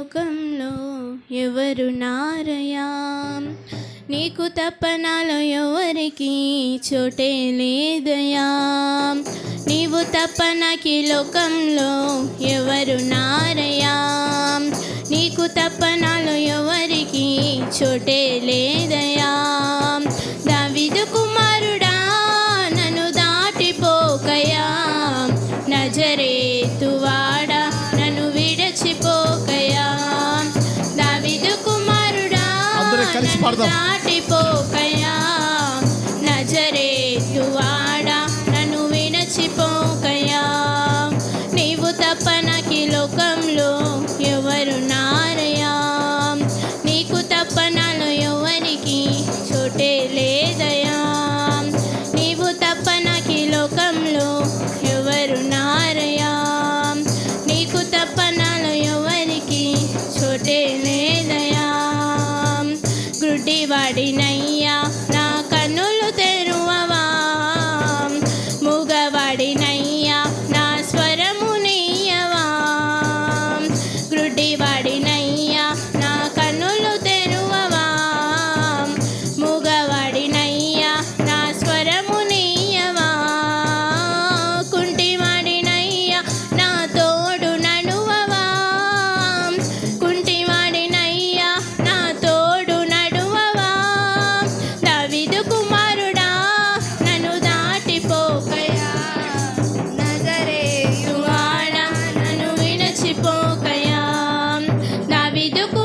లోకంలో ఎవరు నారయా? నీకు తప్పనాలో ఎవరికి చోటే లేదయా? నీవు తప్పనకి లోకంలో ఎవరు నారయా? నీకు తప్ప నాలో ఎవరికి చోటే లేదయా? పాడదాం. Video